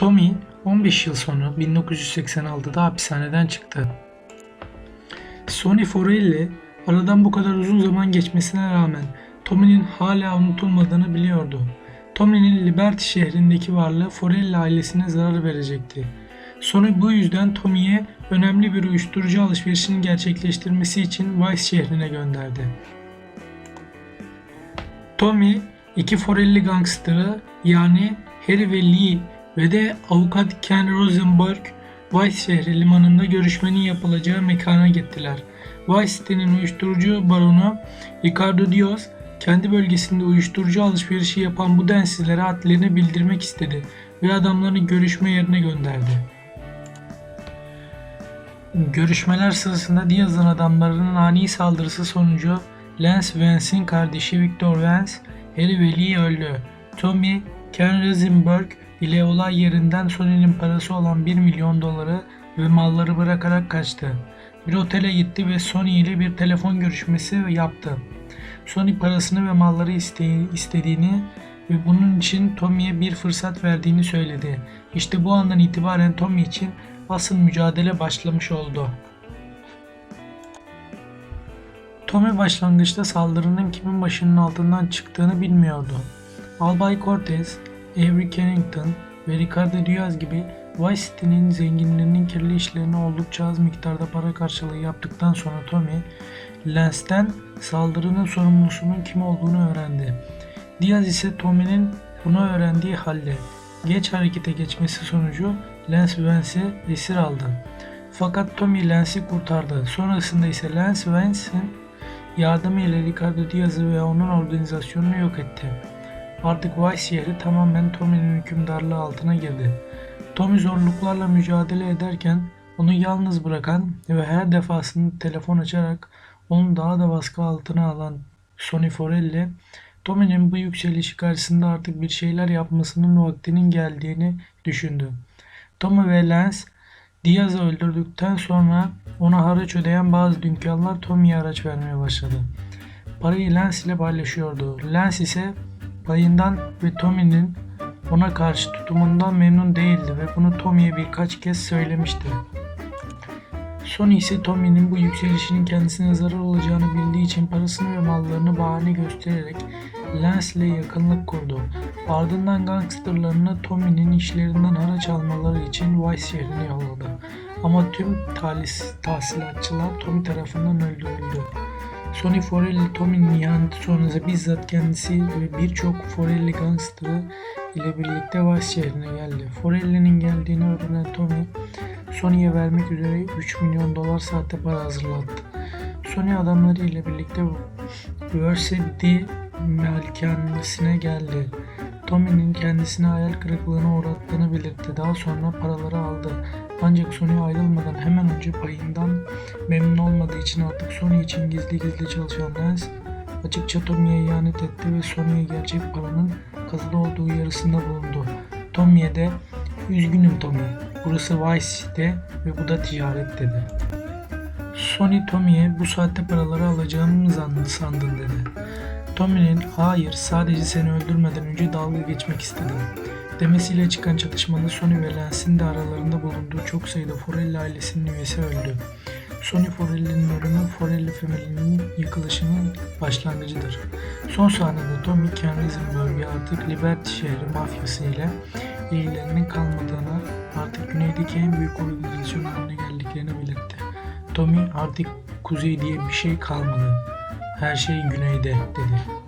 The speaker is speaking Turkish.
Tommy 15 yıl sonra 1986'da hapishaneden çıktı. Sonny Forelli aradan bu kadar uzun zaman geçmesine rağmen Tommy'nin hala unutulmadığını biliyordu. Tommy'nin Liberty şehrindeki varlığı Forelli ailesine zarar verecekti. Sonny bu yüzden Tommy'ye önemli bir uyuşturucu alışverişini gerçekleştirmesi için Vice şehrine gönderdi. Tommy iki Forelli gangsterı yani Harry ve Lee ve de avukat Ken Rosenberg Vice şehri limanında görüşmenin yapılacağı mekana gittiler. Vice City'nin uyuşturucu baronu Ricardo Diaz kendi bölgesinde uyuşturucu alışverişi yapan bu densizlere adlerini bildirmek istedi ve adamlarını görüşme yerine gönderdi. Görüşmeler sırasında Diaz'ın adamlarının ani saldırısı sonucu Lance Vance'in kardeşi Victor Vance, Harry ve öldü. Tommy, Ken Rosenberg ile olay yerinden Sony'nin parası olan 1 milyon doları ve malları bırakarak kaçtı. Bir otele gitti ve Sony ile bir telefon görüşmesi yaptı. Sony parasını ve malları iste- istediğini ve bunun için Tommy'ye bir fırsat verdiğini söyledi. İşte bu andan itibaren Tommy için asıl mücadele başlamış oldu. Tommy başlangıçta saldırının kimin başının altından çıktığını bilmiyordu. Albay Cortez, Avery Kennington ve Ricardo Diaz gibi Vice City'nin zenginlerinin kirli işlerine oldukça az miktarda para karşılığı yaptıktan sonra Tommy, Lance'den saldırının sorumlusunun kim olduğunu öğrendi. Diaz ise Tommy'nin bunu öğrendiği halde geç harekete geçmesi sonucu Lance Vance'i esir aldı. Fakat Tommy Lance'i kurtardı. Sonrasında ise Lance Vance'in yardımıyla Ricardo Diaz'ı ve onun organizasyonunu yok etti. Artık Vice şehri tamamen Tommy'nin hükümdarlığı altına girdi. Tommy zorluklarla mücadele ederken onu yalnız bırakan ve her defasında telefon açarak onu daha da baskı altına alan Sonny Forelli, Tommy'nin bu yükselişi karşısında artık bir şeyler yapmasının vaktinin geldiğini düşündü. Tommy ve Lance Diaz'ı öldürdükten sonra ona haraç ödeyen bazı dükkanlar Tommy'ye haraç vermeye başladı. Parayı Lance ile paylaşıyordu. Lance ise payından ve Tommy'nin ona karşı tutumundan memnun değildi ve bunu Tommy'ye birkaç kez söylemişti. Sony ise Tommy'nin bu yükselişinin kendisine zarar olacağını bildiği için parasını ve mallarını bahane göstererek Lance ile yakınlık kurdu. Ardından gangsterlarını Tommy'nin işlerinden haraç almaları için Vice şehrine yolladı. Ama tüm talis, tahsilatçılar Tommy tarafından öldürüldü. Sonny Forelli Tommy'nin ihaneti sonrası bizzat kendisi ve birçok Forelli gangsterı ile birlikte Vice şehrine geldi. Forelli'nin geldiğini öğrenen Tommy, Sony'ye vermek üzere 3 milyon dolar sahte para hazırlattı. Sony adamları ile birlikte Versailles malikanesine geldi. Tommy'nin kendisine hayal kırıklığına uğrattığını belirtti. Daha sonra paraları aldı. Ancak Sony ayrılmadan hemen önce payından memnun olmadığı için artık Sony için gizli gizli çalışan Lance açıkça Tommy'ye ihanet etti ve Sony'ye gerçek paranın kazılı olduğu yarısında bulundu. Tommy'ye de üzgünüm Tommy. Burası Vice City ve bu da ticaret dedi. Sony Tommy'ye bu saatte paraları alacağını mı sandın dedi. Tommy'nin hayır sadece seni öldürmeden önce dalga geçmek istedim demesiyle çıkan çatışmada Sony ve Lance'in de aralarında bulunduğu çok sayıda Forelli ailesinin üyesi öldü. Sony Forelli'nin ölümü Forelli Family'nin yıkılışının başlangıcıdır. Son sahnede Tommy Ken Risenberg'e artık Liberty şehri mafyası ile ilgilerinin kalmadığını, artık güneydeki en büyük organizasyon haline geldiklerini belirtti. Tommy artık kuzey diye bir şey kalmadı. Her şey güneyde dedi.